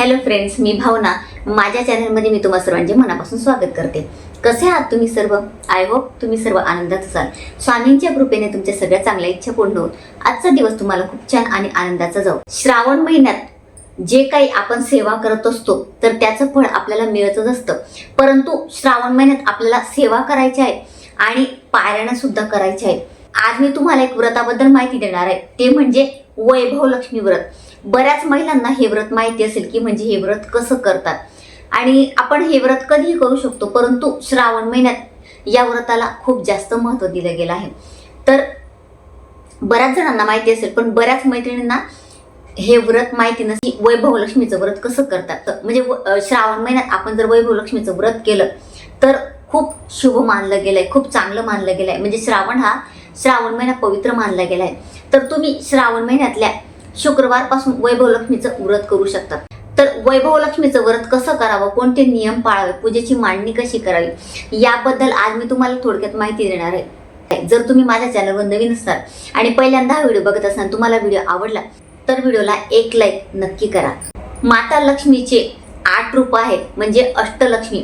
Hello friends मी भावना. माझ्या चॅनलमध्ये मी तुम्हा सर्वांचे मनापासून स्वागत करते. कसे आहात तुम्ही सर्व? आय होप तुम्ही सर्व आनंदात असाल. स्वामींच्या कृपेने तुमच्या सगळ्या चांगल्या इच्छा पूर्ण होत आजचा दिवस तुम्हाला खूप छान आणि आनंदाचा जाऊ श्रावण महिन्यात जे काही आपण सेवा करत असतो तर त्याचं फळ आपल्याला मिळतच असतं. परंतु श्रावण महिन्यात आपल्याला सेवा करायची आहे आणि पारायण सुद्धा करायची आहे. आज मी तुम्हाला एक व्रताबद्दल माहिती देणार आहे. ते म्हणजे वैभव लक्ष्मी व्रत. बऱ्याच महिलांना हे व्रत माहिती असेल की म्हणजे हे व्रत कसं करतात. आणि आपण हे व्रत कधीही करू शकतो परंतु श्रावण महिन्यात या व्रताला खूप जास्त महत्त्व दिलं गेलं आहे. तर बऱ्याच जणांना माहिती असेल पण बऱ्याच मैत्रिणींना हे व्रत माहिती नसते की वैभव लक्ष्मीचं व्रत कसं करतात. तर म्हणजे व- श्रावण महिन्यात आपण जर वैभव लक्ष्मीचं व्रत केलं तर खूप शुभ मानलं गेलं आहे खूप चांगलं मानलं गेलं आहे म्हणजे श्रावण हा श्रावण महिना पवित्र मानला गेला आहे तर तुम्ही श्रावण महिन्यातल्या शुक्रवारपासून वैभव लक्ष्मीचं व्रत करू शकतात. तर वैभव लक्ष्मीचं व्रत कसं करावं? कोणते नियम पाळावे? पूजेची मांडणी कशी करावी? याबद्दल आज मी तुम्हाला थोडक्यात माहिती देणार आहे. जर तुम्ही माझ्या चॅनलवर नवीन असाल आणि पहिल्यांदा हा व्हिडिओ बघत असाल तुम्हाला व्हिडिओ आवडला तर व्हिडिओला एक लाईक नक्की करा. माता लक्ष्मीचे आठ रूप आहे म्हणजे अष्टलक्ष्मी.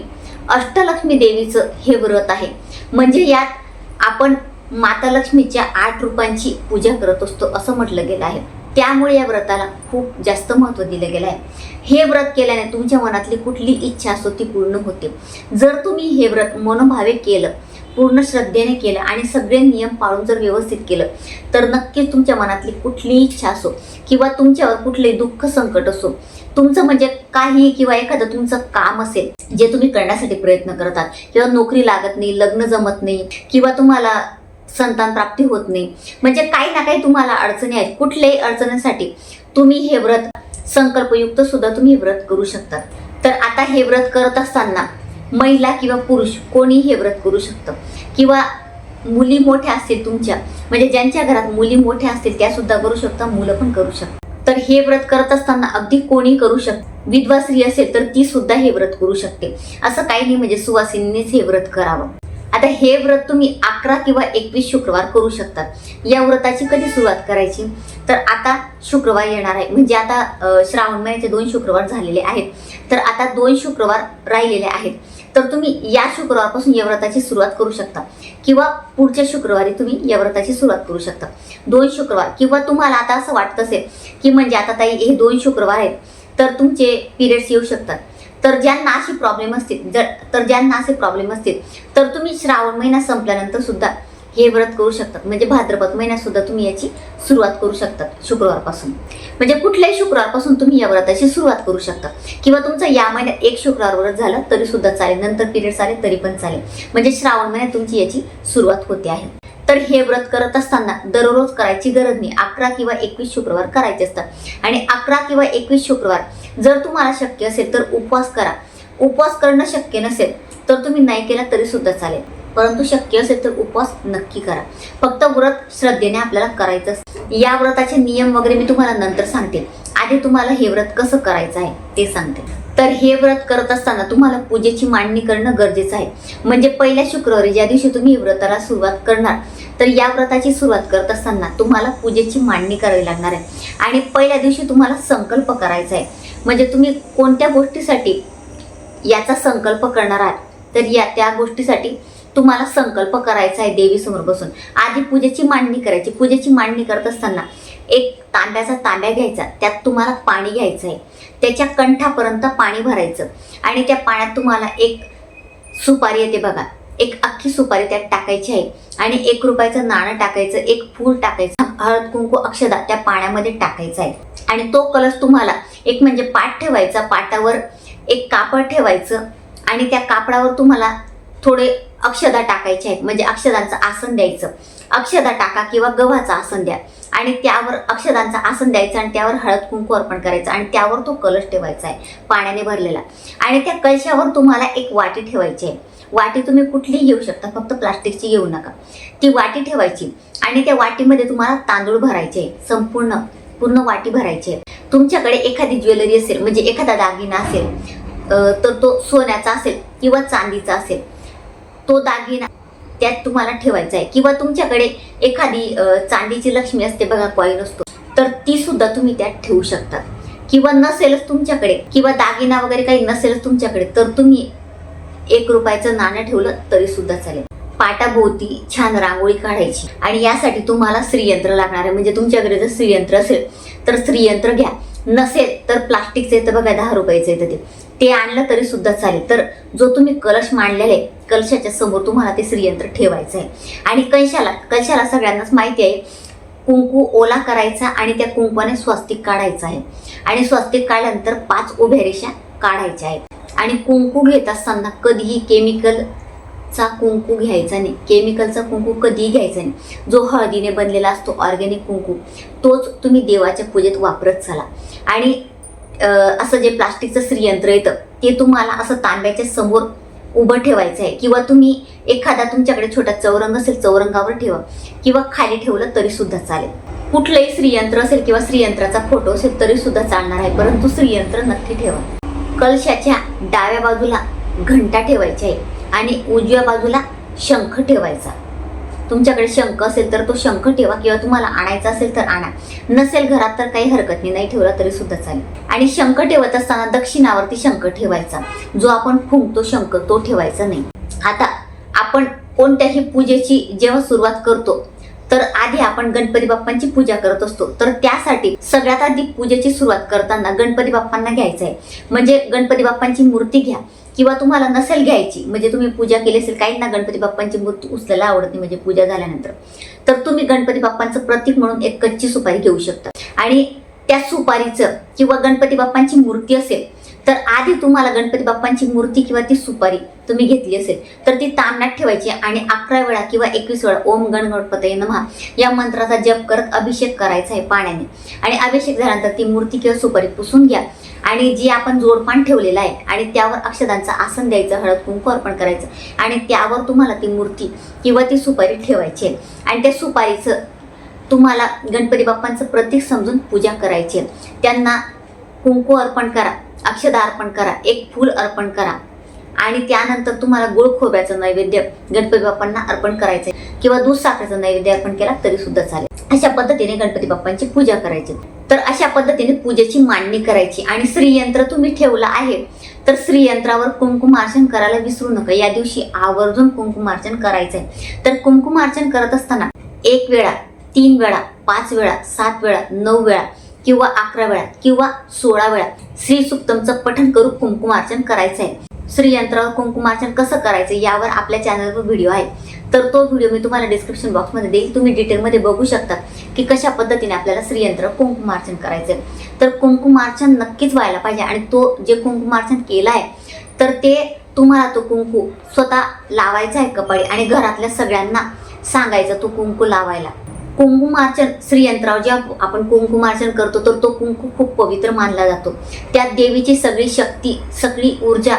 अष्टलक्ष्मी देवीचं हे व्रत आहे. म्हणजे यात आपण माता लक्ष्मीच्या आठ रूपांची पूजा करत असतो असं म्हटलं गेलं आहे. त्यामुळे या व्रताला खूप जास्त महत्त्व दिलं गेलं आहे हे व्रत केल्याने तुमच्या मनातली कुठली इच्छा असो ती पूर्ण होते. जर तुम्ही हे व्रत मनोभावे केलं पूर्ण श्रद्धेने केलं आणि सगळे नियम पाळून जर व्यवस्थित केलं तर नक्कीच तुमच्या मनातली कुठलीही इच्छा असो किंवा तुमच्यावर कुठले दुःख संकट असो तुमचं म्हणजे काही किंवा एखादं तुमचं काम असेल जे तुम्ही करण्यासाठी प्रयत्न करतात किंवा नोकरी लागत नाही लग्न जमत नाही किंवा तुम्हाला संतान प्राप्ती होत नाही. म्हणजे काही ना काही तुम्हाला अडचणी आहेत. कुठल्याही अडचणीसाठी तुम्ही हे व्रत संकल्पयुक्त सुद्धा तुम्ही हे व्रत करू शकता. तर आता हे व्रत करत असताना महिला किंवा पुरुष कोणी हे व्रत करू शकतं. किंवा मुली मोठ्या असतील तुमच्या म्हणजे ज्यांच्या घरात मुली मोठ्या असतील त्या सुद्धा करू शकता मुलं पण करू शकतात. तर हे व्रत करत असताना अगदी कोणी करू शकत विधवा स्त्री असेल तर ती सुद्धा हे व्रत करू शकते. असं काही नाही म्हणजे सुवासिनीच हे व्रत करावं. आता हे व्रत तुम्ही अकरा किंवा एकवीस शुक्रवार करू शकतात या व्रताची कधी सुरुवात करायची? तर आता शुक्रवार येणार आहे. म्हणजे आता श्रावण महिन्याचे दोन शुक्रवार झालेले आहेत. तर आता दोन शुक्रवार राहिलेले आहेत. तर तुम्ही या शुक्रवारपासून या व्रताची सुरुवात करू शकता. किंवा पुढच्या शुक्रवारी तुम्ही या व्रताची सुरुवात करू शकता. दोन शुक्रवार. किंवा तुम्हाला आता असं वाटत असेल की म्हणजे आता ताई हे दोन शुक्रवार आहेत. तर तुमचे पिरियड्स येऊ शकतात. तर ज्यांना असे प्रॉब्लेम असतील जर तर ज्यांना असे प्रॉब्लेम असतील तर तुम्ही श्रावण महिना संपल्यानंतर सुद्धा हे व्रत करू शकतात म्हणजे भाद्रपद महिन्यात सुद्धा तुम्ही याची सुरुवात करू शकतात शुक्रवारपासून. म्हणजे कुठल्याही शुक्रवारपासून तुम्ही या व्रताची सुरुवात करू शकता. किंवा तुमचं या महिन्यात एक शुक्रवार व्रत झालं तरी सुद्धा चालेल. नंतर पिरियड चालेल तरी पण चालेल. म्हणजे श्रावण महिन्यात तुमची याची सुरुवात होते आहे. तर हे व्रत करत असताना दररोज करायची गरज नाही. अकरा किंवा एकवीस शुक्रवार करायचे असतात. आणि अकरा किंवा एकवीस शुक्रवार जर तुम्हाला शक्य असेल तर उपवास करा. उपवास करणं शक्य नसेल तर तुम्ही नाही केला तरी सुद्धा चालेल. परंतु शक्य असेल तर उपवास नक्की करा. फक्त व्रत श्रद्धेने आपल्याला करायचं असतं. या व्रताचे नियम वगैरे मी तुम्हाला नंतर सांगते. आधी तुम्हाला हे व्रत कसं करायचं आहे ते सांगते. तर हे व्रत करत असताना तुम्हाला पूजेची मांडणी करणं गरजेचं आहे. म्हणजे पहिल्या शुक्रवारी ज्या दिवशी तुम्ही व्रताला सुरुवात करणार तर या व्रताची सुरुवात करत असताना तुम्हाला पूजेची मांडणी करावी लागणार आहे. आणि पहिल्या दिवशी तुम्हाला संकल्प करायचा आहे. म्हणजे तुम्ही कोणत्या गोष्टीसाठी याचा संकल्प करणार आहात? तर या त्या गोष्टीसाठी तुम्हाला संकल्प करायचा आहे देवीसमोर बसून. आधी पूजेची मांडणी करायची. पूजेची मांडणी करत असताना एक तांब्याचा तांब्या घ्यायचा. त्यात तुम्हाला पाणी घ्यायचं आहे. त्याच्या कंठापर्यंत पाणी भरायचं. आणि त्या पाण्यात तुम्हाला एक सुपारी येते बघा. एक अख्खी सुपारी त्यात टाकायची आहे. आणि एक रुपयाचं नाणं टाकायचं एक फूल टाकायचं हळद कुंकू अक्षदा त्या पाण्यामध्ये टाकायचा आहे. आणि तो कलश तुम्हाला एक म्हणजे पाठ ठेवायचा पाटावर एक कापड ठेवायचं आणि त्या कापडावर तुम्हाला थोडे अक्षदा टाकायचे आहेत. म्हणजे अक्षदांचं आसन द्यायचं. अक्षदा टाका किंवा गव्हाचं आसन द्या. आणि त्यावर अक्षदांचं आसन द्यायचं आणि त्यावर हळद कुंकू अर्पण करायचं आणि त्यावर तो कलश ठेवायचा आहे पाण्याने भरलेला. आणि त्या कलशावर तुम्हाला एक वाटी ठेवायची आहे. वाटी तुम्ही कुठलीही घेऊ शकता फक्त प्लास्टिकची घेऊ नका. ती वाटी ठेवायची आणि त्या वाटीमध्ये तुम्हाला तांदूळ भरायचे आहे संपूर्ण पूर्ण वाटी भरायची आहे तुमच्याकडे एखादी ज्वेलरी असेल म्हणजे एखादा दागिना असेल तर तो सोन्याचा असेल किंवा चांदीचा असेल तो दागिना त्यात तुम्हाला ठेवायचा आहे. किंवा तुमच्याकडे एखादी चांदीची लक्ष्मी असते बघा कॉईन असतो तर ती सुद्धा तुम्ही त्यात ठेवू शकता. किंवा नसेलच तुमच्याकडे किंवा दागिना वगैरे काही नसेलच तुमच्याकडे तर तुम्ही एक रुपयाचं नाणं ठेवलं तरी सुद्धा चालेल. पाटाभोवती छान रांगोळी काढायची. आणि यासाठी तुम्हाला श्रीयंत्र लागणार आहे. म्हणजे तुमच्याकडे जर श्रीयंत्र असेल तर श्रीयंत्र घ्या. नसेल तर प्लास्टिकचं येतं बघा दहा रुपयाचं येतं ते. ते आणलं तरी सुद्धा चालेल. तर जो तुम्ही कलश मांडलेला आहे कलशाच्या समोर तुम्हाला ते श्रीयंत्र ठेवायचं आहे. आणि कलशाला कलशाला सगळ्यांनाच माहिती आहे? कुंकू ओला करायचा आणि त्या कुंकवाने स्वस्तिक काढायचं आहे. आणि स्वस्तिक काढल्यानंतर पाच उभ्या रेषा काढायच्या आहेत. आणि कुंकू घेत असताना कधीही केमिकलचा कुंकू घ्यायचा नाही. केमिकलचा कुंकू कधीही घ्यायचा नाही. जो हळदीने बनलेला असतो ऑर्गॅनिक कुंकू तोच तुम्ही देवाच्या पूजेत वापरत चला. आणि असं जे प्लास्टिकचं श्रीयंत्र येतं ते तुम्हाला असं तांब्याच्या समोर उभं ठेवायचं आहे. किंवा तुम्ही एखादा तुमच्याकडे छोटा चौरंग असेल चौरंगावर ठेवा. किंवा खाली ठेवलं तरी सुद्धा चालेल. कुठलंही श्रीयंत्र असेल किंवा श्रीयंत्राचा फोटो असेल तरी सुद्धा चालणार आहे. परंतु श्रीयंत्र नक्की ठेवा. कलशाच्या डाव्या बाजूला घंटा ठेवायची आहे आणि उजव्या बाजूला शंख ठेवायचा. तुमच्याकडे शंख असेल तर तो शंख ठेवा किंवा तुम्हाला आणायचा असेल तर आणा. नसेल घरात तर काही हरकत नाही नाही ठेवला तरी सुद्धा चालेल. आणि शंख ठेवत असताना दक्षिणावरती शंख ठेवायचा. जो आपण फुंकतो शंख तो ठेवायचा नाही. आता आपण कोणत्याही पूजेची जेव्हा सुरुवात करतो आधी आपण गणपती बाप्पांची पूजा करत असतो. तर त्यासाठी सगळ्यात आधी पूजेची सुरुवात करताना गणपती बाप्पांना घ्यायचं आहे म्हणजे गणपती बाप्पांची मूर्ती घ्या. किंवा तुम्हाला नसेल घ्यायची म्हणजे तुम्ही पूजा केली असेल काही ना गणपती बाप्पांची मूर्ती उचलायला आवडत नाही म्हणजे पूजा झाल्यानंतर. तर तुम्ही गणपती बाप्पांचं प्रतीक म्हणून एक कच्ची सुपारी घेऊ शकता. आणि त्या सुपारीचं किंवा गणपती बाप्पांची मूर्ती असेल तर आधी तुम्हाला गणपती बाप्पांची मूर्ती किंवा ती सुपारी तुम्ही घेतली असेल तर ती तामण्यात ठेवायची आणि अकरा वेळा किंवा एकवीस वेळा ओम गण गणपतये नमहा या मंत्राचा जप करत अभिषेक करायचा आहे पाण्याने. आणि अभिषेक झाल्यानंतर ती मूर्ती किंवा सुपारी पुसून घ्या. आणि जी आपण जोडपान ठेवलेलं आहे आणि त्यावर अक्षदांचं आसन द्यायचं हळद कुंकू अर्पण करायचं आणि त्यावर तुम्हाला ती मूर्ती किंवा ती सुपारी ठेवायची आहे. आणि त्या सुपारीचं तुम्हाला गणपती बाप्पांचं प्रतीक समजून पूजा करायची आहे. त्यांना कुंकू अर्पण करा. अक्षदा अर्पण करा एक फूल अर्पण करा. आणि त्यानंतर तुम्हाला गुळ खोब्याचं नैवेद्य गणपती बाप्पांना अर्पण करायचं किंवा दूध साखरेचं नैवेद्य अर्पण केला तरी सुद्धा चालेल. अशा पद्धतीने गणपती बाप्पांची पूजा करायची. तर अशा पद्धतीने पूजेची मांडणी करायची. आणि श्रीयंत्र तुम्ही ठेवलं आहे तर श्रीयंत्रावर कुंकुमार्चन करायला विसरू नका. या दिवशी आवर्जून कुंकुमार्चन करायचंय. तर कुंकुमार्चन करत असताना एक वेळा तीन वेळा पाच वेळा सात वेळा नऊ वेळा किंवा अकरा वेळा किंवा सोळा वेळा श्री सुक्तमचं पठन करून कुंकुमार्चन करायचं आहे श्रीयंत्रावर कुंकुमार्चन कसं करायचं यावर आपल्या चॅनलवर व्हिडिओ आहे. तर तो व्हिडिओ मी तुम्हाला डिस्क्रिप्शन बॉक्समध्ये देईल. तुम्ही डिटेलमध्ये बघू शकता की कशा पद्धतीने आपल्याला श्रीयंत्र कुंकुमार्चन करायचं आहे तर कुंकुमार्चन नक्कीच व्हायला पाहिजे आणि तो जे कुंकुमार्चन केलं आहे तर ते तुम्हाला तो कुंकू स्वतः लावायचा आहे कपाळी आणि घरातल्या सगळ्यांना सांगायचं तो कुंकू लावायला. कुंकुमार्चन श्रीयंत्रावर जेव्हा आपण कुंकुमार्चन करतो तर तो कुंकू खूप पवित्र मानला जातो. त्यात देवीची सगळी शक्ती सगळी ऊर्जा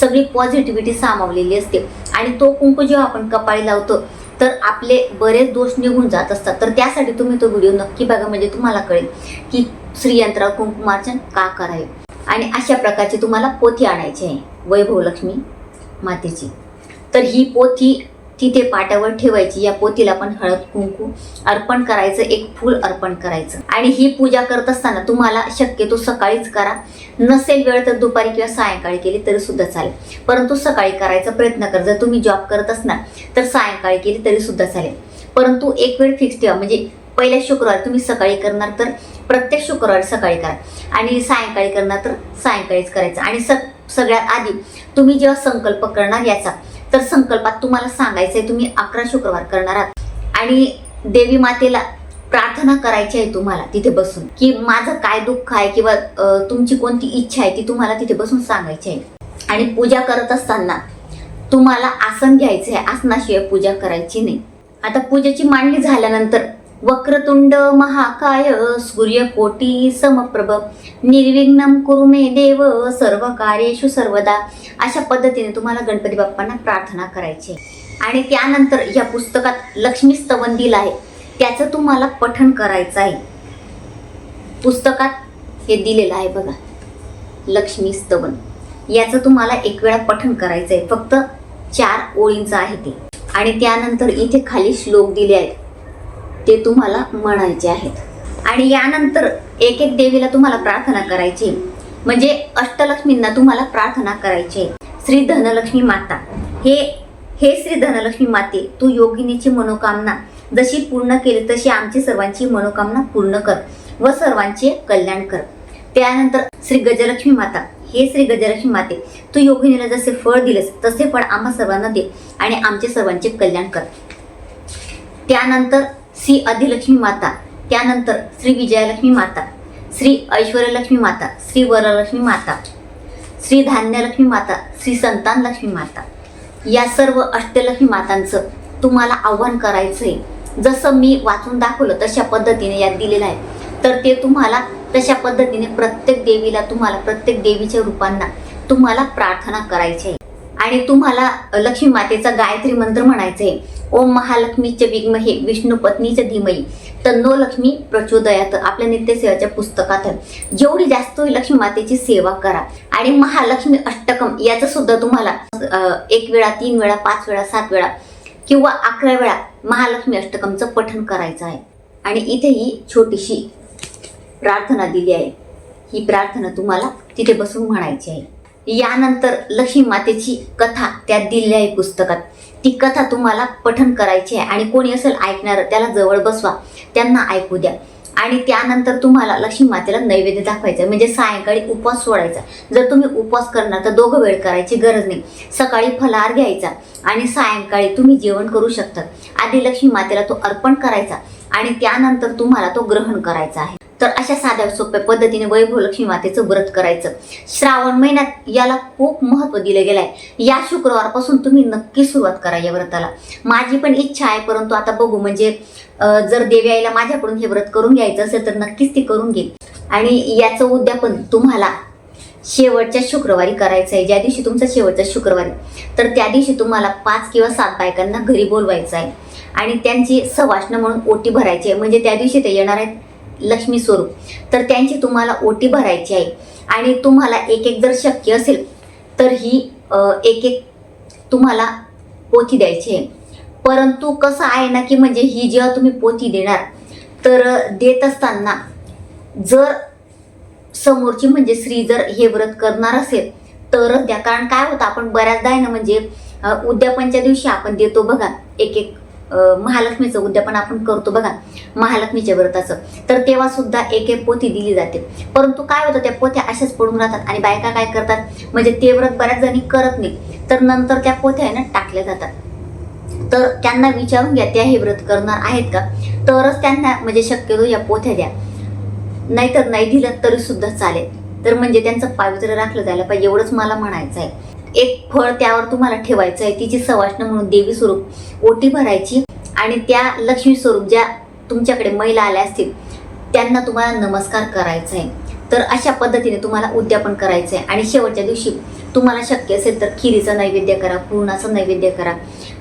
सगळी पॉझिटिव्हिटी सामावलेली असते. आणि तो कुंकू जेव्हा आपण कपाळी लावतो तर आपले बरेच दोष निघून जात असतात. तर त्यासाठी तुम्ही तो व्हिडिओ नक्की बघा म्हणजे तुम्हाला कळेल की श्रीयंत्रावर कुंकुमार्चन का करावे. आणि अशा प्रकारची तुम्हाला पोथी आणायची आहे वैभवलक्ष्मी मातेची. तर ही पोथी तिथे पाटावर ठेवायची या पोतीला पण हळद कुंकू अर्पण करायचं एक फूल अर्पण करायचं. आणि ही पूजा करत असताना तुम्हाला शक्यतो सकाळीच करा. नसेल वेळ तर दुपारी किंवा सायंकाळी केली तरी सुद्धा चालेल. परंतु सकाळी करायचा प्रयत्न कर. जर तुम्ही जॉब करत असणार तर सायंकाळी केली तरी सुद्धा चालेल. परंतु एक वेळ फिक्स ठेवा. म्हणजे पहिल्या शुक्रवारी तुम्ही सकाळी करणार तर प्रत्येक शुक्रवारी सकाळी करा. आणि सायंकाळी करणार तर सायंकाळीच करायचं. आणि स सगळ्यात आधी तुम्ही जेव्हा संकल्प करणार याचा तर संकल्पात तुम्हाला सांगायचंय तुम्ही अकरा शुक्रवार करणार आहात. आणि देवी मातेला प्रार्थना करायची आहे तुम्हाला तिथे बसून. की माझं काय दुःख आहे किंवा तुमची कोणती इच्छा आहे ती तुम्हाला तिथे बसून सांगायची आहे. आणि पूजा करत असताना तुम्हाला आसन घ्यायचं आहे आसनाशिवाय पूजा करायची नाही. आता पूजेची मांडणी झाल्यानंतर वक्रतुंड महाकाय सूर्यकोटी समप्रभ. निर्विघ्नम कुरु मे देव सर्व कार्येषु सर्वदा. अशा पद्धतीने तुम्हाला गणपती बाप्पांना प्रार्थना करायची आहे. आणि त्यानंतर या पुस्तकात लक्ष्मी स्तवन दिलं आहे. त्याचं तुम्हाला पठण करायचं आहे. पुस्तकात हे दिलेलं आहे बघा. लक्ष्मी स्तवन. याचं तुम्हाला एक वेळा पठण करायचं आहे. फक्त चार ओळींचं आहे ते. आणि त्यानंतर इथे खाली श्लोक दिले आहेत. ते तुम्हाला म्हणायचे आहेत. आणि यानंतर एक एक देवीला तुम्हाला प्रार्थना करायची. म्हणजे अष्टलक्ष्मींना तुम्हाला प्रार्थना करायची. श्री धनलक्ष्मी माता. हे हे श्री धनलक्ष्मी माते तू योगिनीची मनोकामना जशी पूर्ण केली तशी आमची सर्वांची मनोकामना पूर्ण कर व सर्वांचे कल्याण कर. त्यानंतर श्री गजलक्ष्मी माता. हे श्री गजलक्ष्मी माते तू योगिनीला जसे फळ दिलेस तसे फळ आम्हा सर्वांना दे आणि आमचे सर्वांचे कल्याण कर. त्यानंतर श्री अधिलक्ष्मी माता त्यानंतर श्री विजयालक्ष्मी माता श्री ऐश्वर्यलक्ष्मी माता श्री वरलक्ष्मी माता श्री धान्यलक्ष्मी माता श्री संतान लक्ष्मी माता. या सर्व अष्टलक्ष्मी मातांचं तुम्हाला आव्हान करायचं आहे जसं मी वाचून दाखवलं तशा पद्धतीने यात दिलेलं आहे. तर ते तुम्हाला तशा पद्धतीने प्रत्येक देवीला तुम्हाला प्रत्येक देवीच्या रूपांना तुम्हाला प्रार्थना करायची आहे. आणि तुम्हाला लक्ष्मी मातेचा गायत्री मंत्र म्हणायचा आहे ओम महालक्ष्मीचे विग्महे विष्णू पत्नीचे धीमही. तन्नो लक्ष्मी प्रचोदयात. आपल्या नित्यसेवाच्या पुस्तकात. जेवढी जास्त होईल लक्ष्मी मातेची सेवा करा. आणि महालक्ष्मी अष्टकम याचं सुद्धा तुम्हाला एक वेळा तीन वेळा पाच वेळा सात वेळा किंवा अकरा वेळा महालक्ष्मी अष्टकमचं पठण करायचं आहे. आणि इथे ही छोटीशी प्रार्थना दिली आहे. ही प्रार्थना तुम्हाला तिथे बसून म्हणायची आहे. यानंतर लक्ष्मी मातेची कथा त्यात दिलेली आहे पुस्तकात. ती कथा तुम्हाला पठण करायची आहे आणि कोणी असेल ऐकणार त्याला जवळ बसवा. त्यांना ऐकू द्या. आणि त्यानंतर तुम्हाला लक्ष्मी मातेला नैवेद्य दाखवायचं म्हणजे सायंकाळी उपवास सोडायचा. जर तुम्ही उपवास करणार तर दोघं वेळ करायची गरज नाही. सकाळी फलाहार घ्यायचा आणि सायंकाळी तुम्ही जेवण करू शकता. आधी लक्ष्मी मातेला तो अर्पण करायचा आणि त्यानंतर तुम्हाला तो ग्रहण करायचा आहे. तर अशा साध्या सोप्या पद्धतीने वैभव लक्ष्मी मातेचं व्रत करायचं. श्रावण महिन्यात याला खूप महत्त्व दिलं गेलं आहे या शुक्रवारपासून तुम्ही नक्की सुरुवात करा या व्रताला. माझी पण इच्छा आहे परंतु आता बघू. म्हणजे जर देवी आईला माझ्याकडून हे व्रत करून घ्यायचं असेल तर नक्कीच ती करून घेईल. आणि याचं उद्यापन तुम्हाला शेवटच्या शुक्रवारी करायचं आहे. ज्या दिवशी तुमचा शेवटचा शुक्रवारी तर त्या दिवशी तुम्हाला पाच किंवा सात बायकांना घरी बोलवायचं आहे. आणि त्यांची सवाष्ण म्हणून ओटी भरायची आहे. म्हणजे त्या दिवशी ते येणार आहेत लक्ष्मी स्वरूप. तर त्यांची तुम्हाला ओटी भरायची आहे. आणि तुम्हाला एक एक जर शक्य असेल तर ही एक एक तुम्हाला पोथी द्यायची आहे. परंतु कसं आहे ना की म्हणजे ही जेव्हा तुम्ही पोथी देणार तर देत असताना जर समोरची म्हणजे स्त्री जर हे व्रत करणार असेल तरच द्या. कारण काय होतं आपण बऱ्याचदा आहे ना म्हणजे उद्यापनच्या दिवशी आपण देतो बघा एक एक महालक्ष्मीचं उद्यापन आपण करतो बघा महालक्ष्मीच्या व्रताचं. तर तेव्हा सुद्धा एक एक पोथी दिली जाते. परंतु काय होतं त्या पोथ्या अशाच पडून राहतात आणि बायका काय करतात? म्हणजे ते व्रत बऱ्याच जणी करत नाही. तर नंतर त्या पोथ्या आहे ना टाकल्या जातात. तर त्यांना विचारून घ्या त्या हे व्रत करणार आहेत का? तरच त्यांना म्हणजे शक्यतो या पोथ्या द्या. नाहीतर नाही दिलं तरी सुद्धा चालेल. तर म्हणजे त्यांचं पावित्र्य राखलं जायला पाहिजे एवढंच मला म्हणायचं आहे. एक फळ त्यावर तुम्हाला ठेवायचं आहे. तिची सवाष्ण म्हणून देवी स्वरूप ओटी भरायची आणि त्या लक्ष्मी स्वरूप ज्या तुमच्याकडे महिला आल्या असतील त्यांना तुम्हाला नमस्कार करायचा आहे. तर अशा पद्धतीने तुम्हाला उद्यापन करायचं आहे. आणि शेवटच्या दिवशी तुम्हाला शक्य असेल तर खिरीचा नैवेद्य करा पूर्णाचं नैवेद्य करा.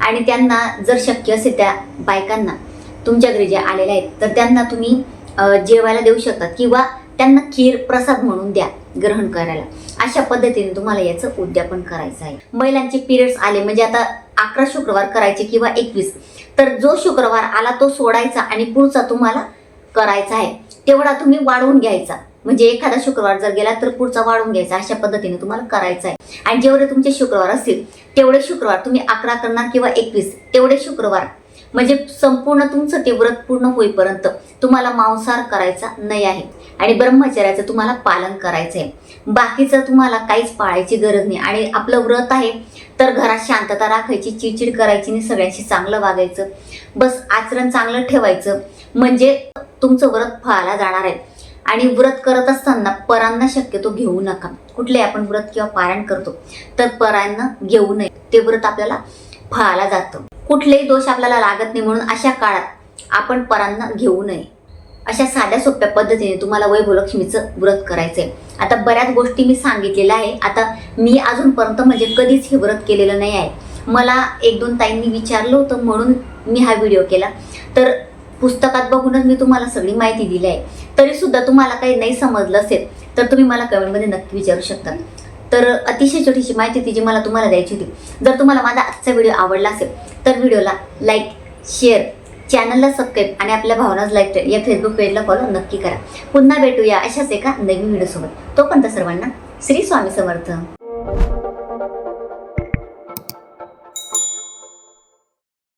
आणि त्यांना जर शक्य असेल त्या बायकांना तुमच्या घरी जे आलेल्या आहेत तर त्यांना तुम्ही जेवायला देऊ शकता किंवा त्यांना खीर प्रसाद म्हणून द्या. ग्रहण करायला. अशा पद्धतीने तुम्हाला याचं उद्यापन करायचं आहे. महिलांचे पिरियड्स आले म्हणजे आता अकरा शुक्रवार करायचे किंवा एकवीस. तर जो शुक्रवार आला तो सोडायचा आणि पुढचा तुम्हाला करायचा आहे. तेवढा तुम्ही वाढवून घ्यायचा. म्हणजे एखादा शुक्रवार जर गेला तर पुढचा वाढवून घ्यायचा. अशा पद्धतीने तुम्हाला करायचं आहे. आणि जेवढे तुमचे शुक्रवार असतील तेवढे शुक्रवार तुम्ही अकरा करणार किंवा एकवीस. तेवढे शुक्रवार. म्हणजे संपूर्ण तुमचं ते व्रत पूर्ण होईपर्यंत तुम्हाला मांसाहार करायचा नाही आहे. आणि ब्रह्मचर्याचं तुम्हाला पालन करायचं आहे बाकीचं तुम्हाला काहीच पाळायची गरज नाही. आणि आपलं व्रत आहे तर घरात शांतता राखायची चिडचिड करायची नाही सगळ्यांशी चांगलं वागायचं. बस आचरण चांगलं ठेवायचं. म्हणजे तुमचं व्रत फळाला जाणार आहे. आणि व्रत करत असताना परांना शक्यतो घेऊ नका. कुठले आपण व्रत किंवा पारायण करतो तर परांना घेऊ नये. ते व्रत आपल्याला फळाला जातं. कुठलेही दोष आपल्याला लागत नाही म्हणून अशा काळात आपण परांना घेऊ नये. अशा साध्या सोप्या पद्धतीने तुम्हाला वैभवलक्ष्मीचं व्रत करायचंय. आता बऱ्याच गोष्टी मी सांगितलेल्या आहे. आता मी अजूनपर्यंत म्हणजे कधीच हे व्रत केलेलं नाही आहे. मला एक दोन ताईंनी विचारलं होतं म्हणून मी हा व्हिडिओ केला. तर पुस्तकात बघूनच मी तुम्हाला सगळी माहिती दिली आहे. तरी सुद्धा तुम्हाला काही नाही समजलं असेल तर तुम्ही मला कमेंटमध्ये नक्की विचारू शकता. तर अतिशय छोटीशी माहिती ती जी मला तुम्हाला द्यायची होती. जर तुम्हाला माझा आजचा व्हिडिओ आवडला असेल तर व्हिडिओला लाईक शेअर चॅनलला सबस्क्राईब आणि आपल्या भावनाज लाईक या फेसबुक पेजला फॉलो नक्की करा. पुन्हा भेटूया अशाच एका नवीन व्हिडिओसोबत तोपर्यंत सर्वांना श्री स्वामी समर्थ.